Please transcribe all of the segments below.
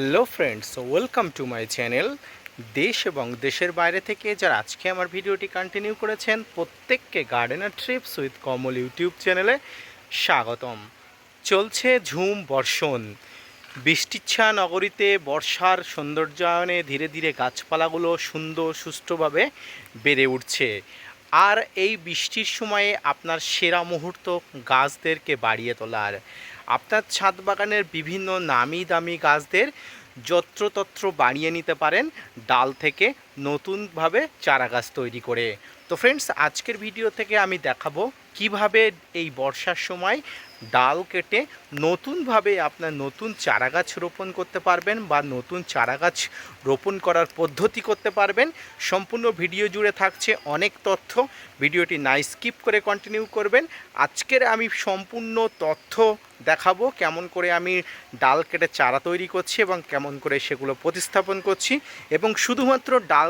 Hello friends welcome to my channel দেশ এবং দেশের বাইরে থেকে যারা আজকে আমার ভিডিওটি কন্টিনিউ করেছেন, প্রত্যেককে gardener trips with Kamal YouTube চ্যানেলে স্বাগতম। চলছে ঝুম বর্ষণ। বৃষ্টিচ্ছা নগরীতে বর্ষার সৌন্দর্যায়নে ধীরে ধীরে গাছপালাগুলো সুন্দর, সুষ্ঠুভাবে বেড়ে উঠছে। আর এই বৃষ্টির সময়ে আপনার সেরা মুহূর্ত গাছদেরকে বাড়িয়ে তোলার। আপনার ছাদ বাগানের বিভিন্ন নামি দামি গাছদের যত্রতত্র বাড়িয়ে নিতে পারেন ডাল থেকে নতুনভাবে চারা গাছ তৈরি করে। তো ফ্রেন্ডস আজকের ভিডিও থেকে আমি দেখাবো কীভাবে এই বর্ষার সময় ডাল কেটে নতুনভাবে আপনার নতুন চারা গাছ রোপণ করতে পারবেন বা নতুন চারা গাছ রোপণ করার পদ্ধতি করতে পারবেন। সম্পূর্ণ ভিডিও জুড়ে থাকছে অনেক তথ্য। ভিডিওটি নাই স্কিপ করে কন্টিনিউ করবেন। আজকের আমি সম্পূর্ণ তথ্য দেখাবো কেমন করে আমি ডাল কেটে চারা তৈরি করছি এবং কেমন করে সেগুলো প্রতিস্থাপন করছি। এবং শুধুমাত্র ডাল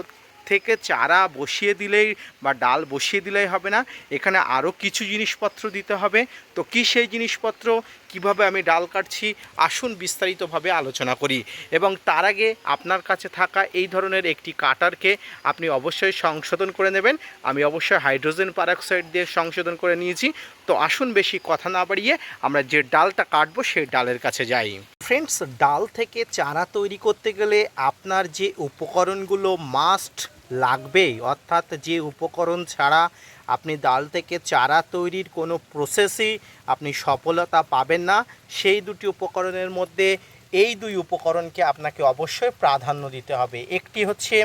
থেকে চারা বসিয়ে দিলেই বা ডাল বসিয়ে দিলেই হবে না। এখানে আরও কিছু জিনিসপত্র দিতে হবে। তো কী সেই জিনিসপত্র? কীভাবে আমি ডাল কাটছি? আসুন বিস্তারিতভাবে আলোচনা করি। এবং তার আগে আপনার কাছে থাকা এই ধরনের একটি কাটারকে আপনি অবশ্যই সংশোধন করে নেবেন। আমি অবশ্যই হাইড্রোজেন পারঅক্সাইড দিয়ে সংশোধন করে নিয়েছি। তো আসুন বেশি কথা না বাড়িয়ে আমরা যে ডালটা কাটবো সেই ডালের কাছে যাই। ফ্রেন্ডস, ডাল থেকে চারা তৈরি করতে গেলে আপনার যে উপকরণগুলো মাস্ট লাগবেই। অর্থাৎ যে উপকরণ ছাড়া আপনি ডাল থেকে চারা তৈরির কোনো প্রসেসই আপনি সফলতা পাবেন না, সেই দুটি উপকরণের মধ্যে এই দুই উপকরণকে আপনাকে অবশ্যই প্রাধান্য দিতে হবে। একটি হচ্ছে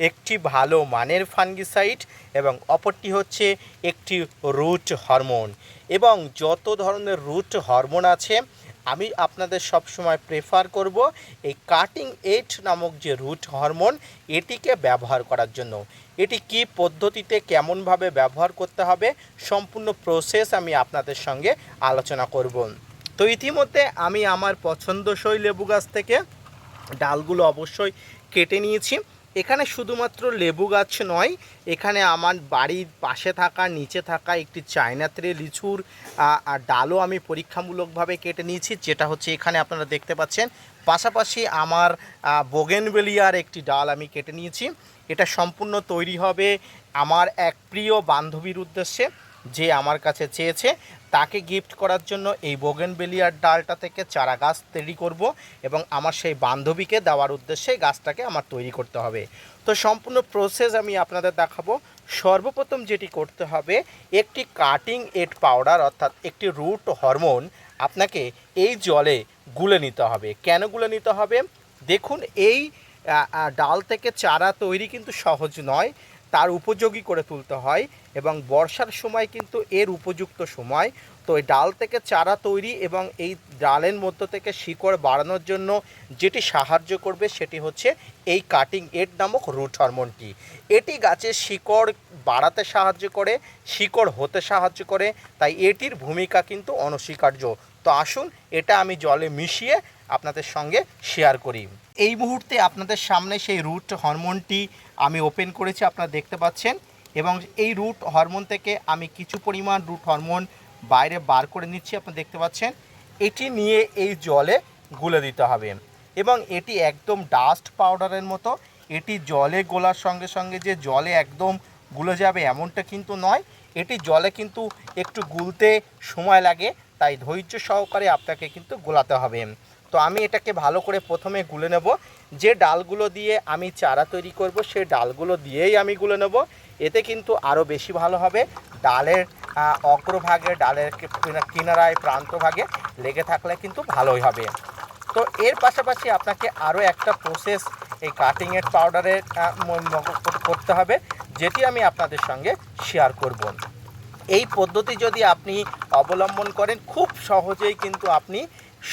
একটি ভালো মানের ফাঙ্গিসাইড এবং অপরটি হচ্ছে একটি রুট হরমোন এবং যত ধরনের রুট হরমোন আছে আমি আপনাদের সব সময় প্রেফার করব এই কাটিং এইট নামক যে রুট হরমোন এটিকে ব্যবহার করার জন্য। এটি কি পদ্ধতিতে কেমনভাবে ব্যবহার করতে হবে, সম্পূর্ণ প্রসেস আমি আপনাদের সঙ্গে আলোচনা করব। তো ইতিমধ্যে আমি আমার পছন্দসই লেবু গাছ থেকে ডালগুলো অবশ্যই কেটে নিয়েছি। এখানে শুধুমাত্র লেবু গাছ নয়, এখানে আমার বাড়ির পাশে থাকা, নিচে থাকা একটি চায়না ত্রে লিচুর ডালও আমি পরীক্ষামূলকভাবে কেটে নিয়েছি, যেটা হচ্ছে এখানে আপনারা দেখতে পাচ্ছেন। পাশাপাশি আমার বোগেনবেলিয়ার একটি ডাল আমি কেটে নিয়েছি। এটা সম্পূর্ণ তৈরি হবে আমার এক প্রিয় বান্ধবীর উদ্দেশ্যে। যে আমার কাছে চেয়েছে, তাকে গিফট করার জন্য এই বোগেনবেলিয়ার ডালটা থেকে চারা গাছ তৈরি করব এবং আমার সেই বান্ধবীকে দেওয়ার উদ্দেশ্যে গাছটাকে আমার তৈরি করতে হবে। তো সম্পূর্ণ প্রসেস আমি আপনাদের দেখাবো। সর্বপ্রথম যেটি করতে হবে, একটি কাটিং এড পাউডার অর্থাৎ একটি রুট হরমোন আপনাকে এই জলে গুলে নিতে হবে। কেন গুলে নিতে হবে? দেখুন, এই ডাল থেকে চারা তৈরি কিন্তু সহজ নয়, তার উপযোগী করে তুলতে হয়। এবং বর্ষার সময় কিন্তু এর উপযুক্ত সময়। তো এই ডাল থেকে চারা তৈরি এবং এই ডালের মধ্য থেকে শিকড় বাড়ানোর জন্য যেটি সাহায্য করবে সেটি হচ্ছে এই কাটিং এড নামক রুট হরমোনটি এটি গাছের শিকড় বাড়াতে সাহায্য করে, শিকড় হতে সাহায্য করে, তাই এটির ভূমিকা কিন্তু অনস্বীকার্য। তো আসুন এটা আমি জলে মিশিয়ে আপনাদের সঙ্গে শেয়ার করি। এই মুহূর্তে আপনাদের সামনে সেই রুট হরমোনটি আমি ওপেন করেছি, আপনারা দেখতে পাচ্ছেন। এবং এই রুট হরমোন থেকে আমি কিছু পরিমাণ রুট হরমোন বাইরে বার করে নিচ্ছি, আপনি দেখতে পাচ্ছেন। এটি নিয়ে এই জলে গুলে দিতে হবে। এবং এটি একদম ডাস্ট পাউডারের মতো। এটি জলে গোলার সঙ্গে সঙ্গে যে জলে একদম গুলে যাবে এমনটা কিন্তু নয়। এটি জলে কিন্তু একটু গুলতে সময় লাগে, তাই ধৈর্য সহকারে আপনাকে কিন্তু গোলাতে হবে। তো আমি এটাকে ভালো করে প্রথমে গুলে নেব। যে ডালগুলো দিয়ে আমি চারা তৈরি করব সেই ডালগুলো দিয়েই আমি গুলে নেব। এতে কিন্তু আরও বেশি ভালো হবে। ডালের অগ্রভাগে, ডালের কিনারায়, প্রান্তভাগে লেগে থাকলে কিন্তু ভালোই হবে। তো এর পাশাপাশি আপনাকে আরও একটা প্রসেস এই কাটিংয়ের পাউডারের করতে হবে, যেটি আমি আপনাদের সঙ্গে শেয়ার করব। এই পদ্ধতি যদি আপনি অবলম্বন করেন, খুব সহজেই কিন্তু আপনি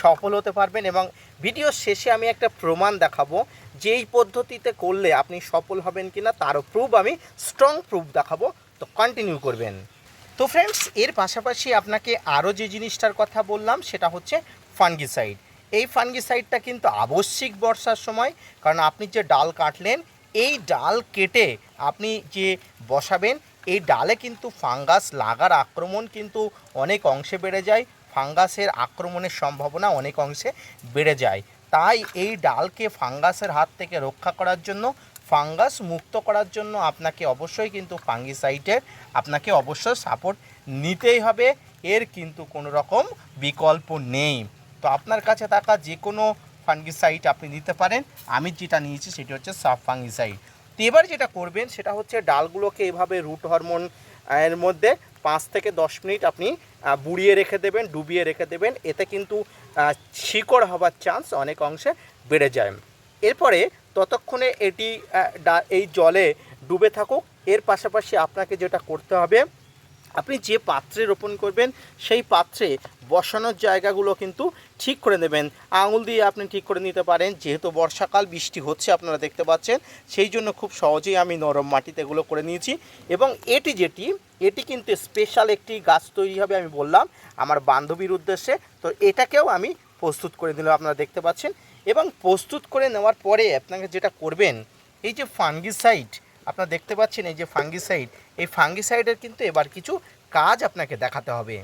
সফল হতে পারবেন এবং ভিডিও শেষে আমি একটা প্রমাণ দেখাবো যে এই পদ্ধতিতে করলে আপনি সফল হবেন কিনা তারও প্রুফ আমি স্ট্রং প্রুফ দেখাবো। তো কন্টিনিউ করবেন। তো ফ্রেন্ডস এর পাশাপাশি আপনাকে আরও যে জিনিসটার কথা বললাম, সেটা হচ্ছে ফানগিসাইড এই ফানগিসাইডটা কিন্তু আবশ্যিক বর্ষার সময়, কারণ আপনি যে ডাল কাটলেন, এই ডাল কেটে আপনি যে বসাবেন, এই ডালে কিন্তু ফাঙ্গাস লাগার আক্রমণ কিন্তু অনেক অংশে বেড়ে যায় ফাঙ্গাসের আক্রমণের সম্ভাবনা অনেক অংশে বেড়ে যায়। তাই এই ডালকে ফাঙ্গাসের হাত থেকে রক্ষা করার জন্য, ফাঙ্গাস মুক্ত করার জন্য আপনাকে অবশ্যই কিন্তু ফাঙ্গিসাইডের আপনাকে অবশ্যই সাপোর্ট নিতেই হবে। এর কিন্তু কোনো রকম বিকল্প নেই। তো আপনার কাছে থাকা যে কোনো ফাঙ্গিসাইড আপনি নিতে পারেন। আমি যেটা নিয়েছি সেটি হচ্ছে সাব ফাঙ্গিসাইড তো এবার যেটা করবেন সেটা হচ্ছে ডালগুলোকে এভাবে রুট হরমোন এর মধ্যে পাঁচ থেকে দশ মিনিট আপনি বুড়িয়ে রেখে দেবেন, ডুবিয়ে রেখে দেবেন। এতে কিন্তু শিকড় হবার চান্স অনেক অংশে বেড়ে যায়। এরপরে ততক্ষণে এটি এই জলে ডুবে থাকুক। এর পাশাপাশি আপনাকে যেটা করতে হবে আপনি যে পাত্রে রোপণ করবেন, সেই পাত্রে বসানোর জায়গাগুলো কিন্তু ঠিক করে নেবেন। আঙুল দিয়ে আপনি ঠিক করে নিতে পারেন, যেহেতু বর্ষাকাল, বৃষ্টি হচ্ছে আপনারা দেখতে পাচ্ছেন, সেই জন্য খুব সহজেই আমি নরম মাটিতে এগুলো করে নিয়েছি। এবং এটি যেটি, এটি কিন্তু স্পেশাল একটি গাছ তৈরি হবে আমি বললাম, আমার বান্ধবীর উদ্দেশ্যে। তো এটাকেও আমি প্রস্তুত করে দিলাম আপনারা দেখতে পাচ্ছেন। এবং প্রস্তুত করে নেওয়ার পরে আপনাকে যেটা করবেন, এই যে ফাঙ্গিসাইড আপনারা দেখতে পাচ্ছেন এই যে ফাঙ্গিসাইড, এই ফাঙ্গিসাইডের কিন্তু এবার কিছু কাজ আপনাকে দেখাতে হবে।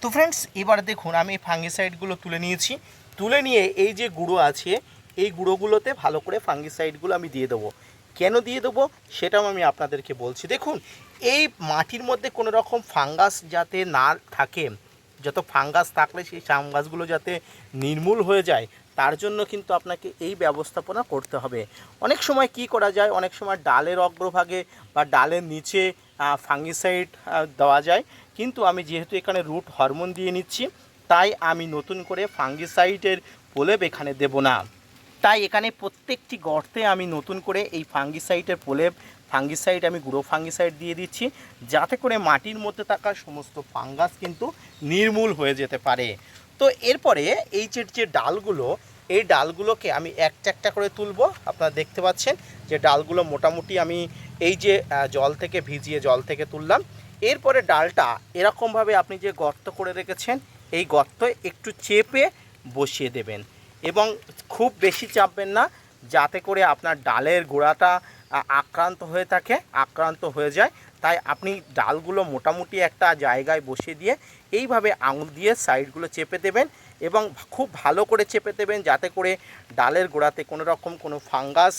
তো ফ্রেন্ডস এবার দেখুন আমি এই ফাঙ্গিসাইডগুলো তুলে নিয়েছি। তুলে নিয়ে এই যে গুঁড়ো আছে, এই গুঁড়োগুলোতে ভালো করে ফাঙ্গিসাইডগুলো আমি দিয়ে দেবো। কেন দিয়ে দেবো? সেটাও আমি আপনাদেরকে বলছি। দেখুন, এই মাটির মধ্যে কোনো রকম ফাঙ্গাস যাতে না থাকে, যত ফাঙ্গাস থাকলে সেই ফাঙ্গাসগুলো যাতে নির্মূল হয়ে যায় তার জন্য কিন্তু আপনাকে এই ব্যবস্থাপনা করতে হবে। অনেক সময় কি করা যায়? অনেক সময় ডালের অগ্রভাগে বা ডালের নিচে ফাঙ্গিসাইড দেওয়া যায়। কিন্তু আমি যেহেতু এখানে রুট হরমোন দিয়ে নিচ্ছি, তাই আমি নতুন করে ফাঙ্গিসাইডের প্রলেপ এখানে দেব না। তাই এখানে প্রত্যেকটি গর্তে আমি নতুন করে এই ফাঙ্গিসাইডের প্রলেপ ফাঙ্গিসাইড আমি গুঁড়ো ফাঙ্গিসাইড দিয়ে দিচ্ছি, যাতে করে মাটির মধ্যে থাকা সমস্ত ফাঙ্গাস কিন্তু নির্মূল হয়ে যেতে পারে। তো এরপরে এই যে যে ডালগুলো এই ডালগুলোকে আমি একটা একটা করে তুলবো। আপনারা দেখতে পাচ্ছেন যে ডালগুলো মোটামুটি আমি এই যে জল থেকে ভিজিয়ে জল থেকে তুললাম। এরপরে ডালটা এরকমভাবে আপনি যে গর্ত করে রেখেছেন, এই গর্ত একটু চেপে বসিয়ে দেবেন এবং খুব বেশি চাপবেন না, যাতে করে আপনার ডালের গোড়াটা আক্রান্ত হয়ে থাকে, আক্রান্ত হয়ে যায়। তাই আপনি ডালগুলো মোটামুটি একটা জায়গায় বসিয়ে দিয়ে এইভাবে আঙুল দিয়ে সাইডগুলো চেপে দেবেন। এবং খুব ভালো করে চেপে দেবেন যাতে করে ডালের গোড়াতে কোনো রকম কোনো ফাঙ্গাস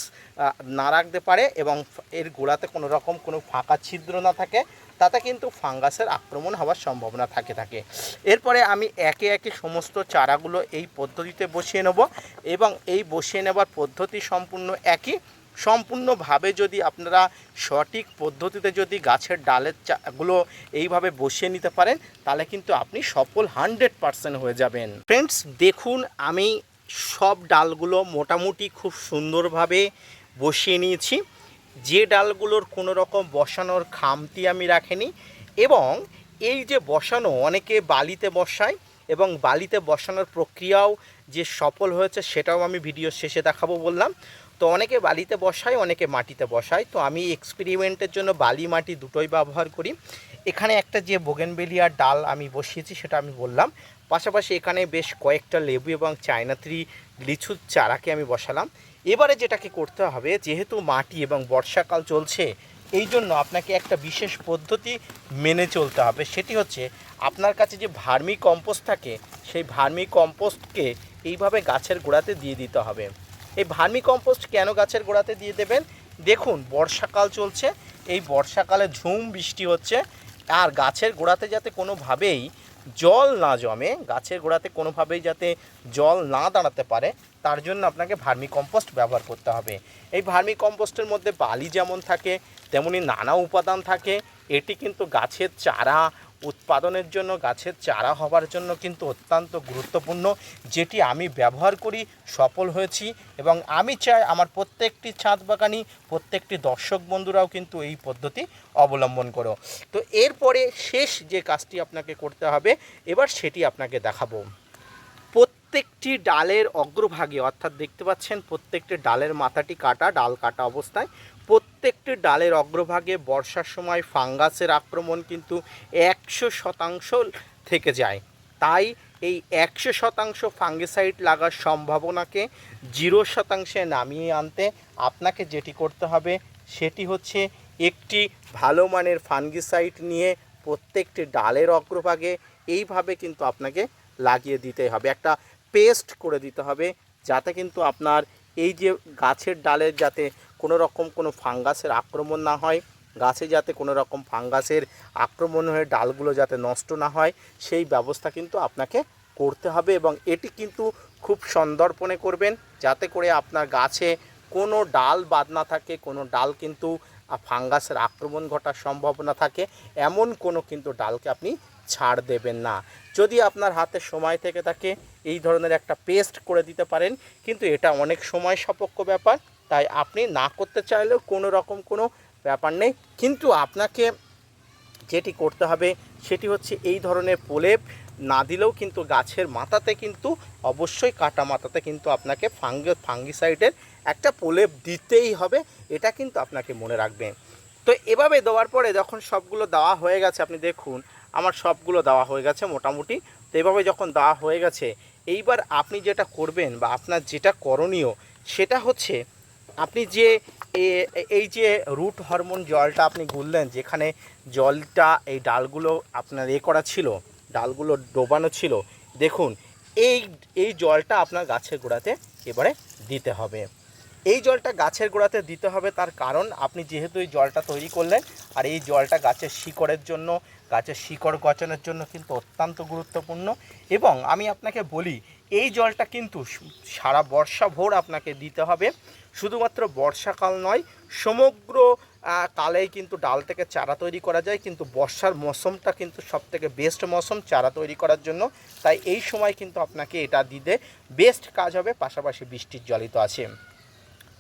না রাখতে পারে এবং এর গোড়াতে কোনো রকম কোনো ফাঁকা ছিদ্র না থাকে। তাতে কিন্তু ফাঙ্গাসের আক্রমণ হওয়ার সম্ভাবনা থাকে থাকে। এরপরে আমি একে একে সমস্ত চারাগুলো এই পদ্ধতিতে বসিয়ে নেব এবং এই বসিয়ে নেবার পদ্ধতি সম্পূর্ণ একই। সম্পূর্ণভাবে যদি আপনারা সঠিক পদ্ধতিতে যদি গাছের ডালের চাগুলো এইভাবে বসিয়ে নিতে পারেন, তাহলে কিন্তু আপনি সফল হান্ড্রেড পারসেন্ট হয়ে যাবেন। ফ্রেন্ডস, দেখুন, আমি সব ডালগুলো মোটামুটি খুব সুন্দরভাবে বসিয়ে নিয়েছি। যে ডালগুলোর কোনো রকম বসানোর খামতি আমি রাখিনি এবং এই যে বসানো, অনেকে বালিতে বসায় এবং বালিতে বসানোর প্রক্রিয়াও যে সফল হয়েছে, সেটাও আমি ভিডিও শেষে দেখাবো বললাম। তো অনেকে বালিতে বসায়, অনেকে মাটিতে বসায়। তো আমি এক্সপেরিমেন্টের জন্য বালি, মাটি দুটোই ব্যবহার করি। এখানে একটা যে বোগেনবেলিয়ার ডাল আমি বসিয়েছি, সেটা আমি বললাম। পাশাপাশি এখানে বেশ কয়েকটা লেবু এবং চায়নাত্রি লিচুর চারাকে আমি বসালাম। এবারে যেটাকে করতে হবে, যেহেতু মাটি এবং বর্ষাকাল চলছে, এই জন্য আপনাকে একটা বিশেষ পদ্ধতি মেনে চলতে হবে। সেটি হচ্ছে, আপনার কাছে যে ভার্মি কম্পোস্ট থাকে, সেই ভার্মি কম্পোস্টকে এইভাবে গাছের গোড়াতে দিয়ে দিতে হবে। এই ভার্মি কম্পোস্ট কেন গাছের গোড়াতে দিয়ে দেবেন? দেখুন, বর্ষাকাল চলছে, এই বর্ষাকালে ঝুম বৃষ্টি হচ্ছে, আর গাছের গোড়াতে যাতে কোনোভাবেই জল না জমে, গাছের গোড়াতে কোনোভাবেই যাতে জল না দাঁড়াতে পারে, তার জন্য আপনাকে ভার্মি কম্পোস্ট ব্যবহার করতে হবে। এই ভার্মি কম্পোস্টের মধ্যে বালি যেমন থাকে, তেমনি নানা উপাদান থাকে, এটি কিন্তু গাছের চারা উৎপাদনের জন্য, গাছের চারা হবার জন্য কিন্তু অত্যন্ত গুরুত্বপূর্ণ। যেটি আমি ব্যবহার করি, সফল হয়েছি এবং আমি চাই আমার প্রত্যেকটি ছাদ বাগানি প্রত্যেকটি দর্শক বন্ধুরাও কিন্তু এই পদ্ধতি অবলম্বন করো। তো এরপরে শেষ যে কাজটি আপনাকে করতে হবে, এবার সেটি আপনাকে দেখাবো। প্রত্যেকটি ডালের অগ্রভাগে, অর্থাৎ দেখতে পাচ্ছেন, প্রত্যেকটি ডালের মাথাটি কাটা, ডাল কাটা অবস্থায়। প্রত্যেকটি ডালের অগ্রভাগে বর্ষার সময় ফাঙ্গাসের আক্রমণ কিন্তু একশো শতাংশ থেকে যায়। তাই এই একশো শতাংশ ফাঙ্গিসাইড লাগার সম্ভাবনাকে জিরো শতাংশে নামিয়ে আনতে আপনাকে যেটি করতে হবে, সেটি হচ্ছে একটি ভালো মানের ফাঙ্গিসাইড নিয়ে প্রত্যেকটি ডালের অগ্রভাগে এইভাবে কিন্তু আপনাকে লাগিয়ে দিতে হবে। একটা পেস্ট করে দিতে হবে, যাতে কিন্তু আপনার এই যে গাছের ডালের যাতে কোনো রকম কোনো ফাঙ্গাসের আক্রমণ না হয়। গাছে যাতে কোনো রকম ফাঙ্গাসের আক্রমণ হয়ে ডালগুলো যাতে নষ্ট না হয়, সেই ব্যবস্থা কিন্তু আপনাকে করতে হবে এবং এটি কিন্তু খুব সন্দর্পণে করবেন যাতে করে আপনার গাছে কোনো ডাল বাদ না থাকে, কোনো ডাল কিন্তু ফাঙ্গাসের আক্রমণ ঘটার সম্ভাবনা থাকে, এমন কোনো কিন্তু ডালকে আপনি ছাড় দেবেন না। যদি আপনার হাতে সময় থেকে থাকে, এই ধরনের একটা পেস্ট করে দিতে পারেন, কিন্তু এটা অনেক সময় সাপেক্ষ ব্যাপার। তাই আপনি না করতে চাইলেও কোনো রকম কোনো ব্যাপার নেই। কিন্তু আপনাকে যেটি করতে হবে, সেটি হচ্ছে এই ধরনের প্রলেপ না দিলেও কিন্তু গাছের মাথাতে কিন্তু, অবশ্যই কাটা মাথাতে কিন্তু আপনাকে ফাঙ্গি, ফাঙ্গিসাইডের একটা প্রলেপ দিতেই হবে, এটা কিন্তু আপনাকে মনে রাখবেন তো এভাবে দেওয়ার পরে যখন সবগুলো দেওয়া হয়ে গেছে, আপনি দেখুন, আমার সবগুলো দেওয়া হয়ে গেছে মোটামুটি। তো এভাবে যখন দেওয়া হয়ে গেছে, এইবার আপনি যেটা করবেন বা আপনার যেটা করণীয়, সেটা হচ্ছে আপনি যে এই যে রুট হরমোন জলটা আপনি গুললেন, যেখানে জলটা এই ডালগুলো আপনার এ করা ছিল, ডালগুলো ডোবানো ছিল, দেখুন, এই এই জলটা আপনার গাছের গোড়াতে এবারে দিতে হবে। এই জলটা গাছের গোড়াতে দিতে হবে তার কারণ, আপনি যেহেতু এই জলটা তৈরি করলেন, আর এই জলটা গাছের শিকড়ের জন্য, গাছের শিকড় গচনের জন্য কিন্তু অত্যন্ত গুরুত্বপূর্ণ। এবং আমি আপনাকে বলি এই জলটা কিন্তু সারা বর্ষা ভোর আপনাকে দিতে হবে। শুধুমাত্র বর্ষাকাল নয়, সমগ্র কালেই কিন্তু ডাল থেকে চারা তৈরি করা যায়। কিন্তু বর্ষার মৌসুমটা কিন্তু সব থেকে বেস্ট মৌসুম চারা তৈরি করার জন্য। তাই এই সময় কিন্তু আপনাকে এটা দিতে বেস্ট কাজ হবে, পাশাপাশি বৃষ্টির জলই তো আছে।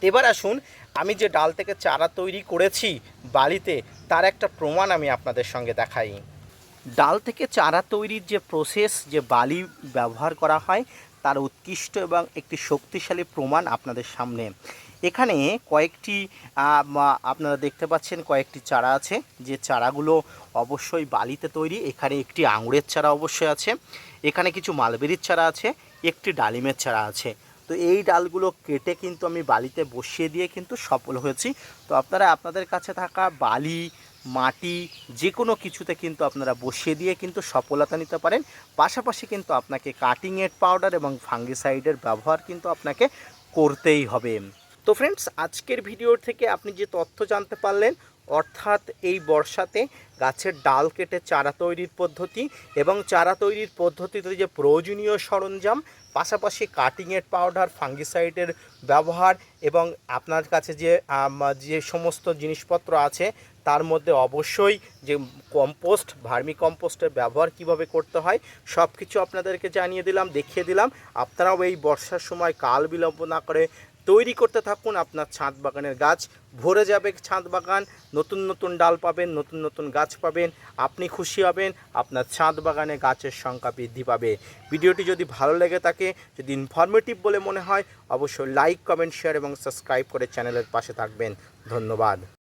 এবার আসুন, আমি যে ডাল থেকে চারা তৈরি করেছি বালিতে তার একটা প্রমাণ আমি আপনাদের সঙ্গে দেখাই। ডাল থেকে চারা তৈরির যে প্রসেস যে বালি ব্যবহার করা হয়, তার উৎকৃষ্ট এবং একটি শক্তিশালী প্রমাণ আপনাদের সামনে। এখানে কয়েকটি আপনারা দেখতে পাচ্ছেন কয়েকটি চারা আছে। যে চারাগুলো অবশ্যই বালিতে তৈরি। এখানে একটি আঙুরের চারা অবশ্যই আছে। এখানে কিছু মালবেরির চারা আছে, একটি ডালিমের চারা আছে। তো এই ডালগুলো কেটে কিন্তু আমি বালিতে বসিয়ে দিয়ে কিন্তু সফল হয়েছি। তো আপনারা, আপনাদের কাছে থাকা বালি মাটি যে কোনো কিছুতে কিন্তু আপনারা বসিয়ে দিয়ে কিন্তু সফলতা নিতে পারেন। পাশাপাশি কিন্তু আপনাকে কাটিং এড পাউডার এবং ফাঙ্গিসাইডের ব্যবহার কিন্তু আপনাকে করতেই হবে। তো ফ্রেন্ডস আজকের ভিডিও থেকে আপনি যে তথ্য জানতে পারলেন, অর্থাৎ এই বর্ষাতে গাছের ডাল কেটে চারা তৈরির পদ্ধতি এবং চারা তৈরির পদ্ধতিতে যে প্রয়োজনীয় সরঞ্জাম, পাশাপাশি কাটিংয়ের পাউডার ফাঙ্গিসাইডের ব্যবহার এবং আপনার কাছে যে যে সমস্ত জিনিসপত্র আছে তার মধ্যে অবশ্যই যে কম্পোস্ট ভার্মি কম্পোস্টের ব্যবহার কীভাবে করতে হয় সব কিছু আপনাদেরকে জানিয়ে দিলাম, দেখিয়ে দিলাম। আপনারাও এই বর্ষার সময় কাল বিলম্ব না করে তৈরি করতে থাকুন আপনার ছাদ বাগানের গাছ। ভরে যাবে ছাদ বাগান, নতুন নতুন ডাল পাবেন, নতুন নতুন গাছ পাবেন, আপনি খুশি হবেন, আপনার ছাদ বাগানে গাছের সংখ্যা বৃদ্ধি পাবে। ভিডিওটি যদি ভালো লেগে থাকে, যদি ইনফরমেটিভ বলে মনে হয়, অবশ্যই লাইক কমেন্ট শেয়ার এবং সাবস্ক্রাইব করে চ্যানেলের পাশে থাকবেন। ধন্যবাদ।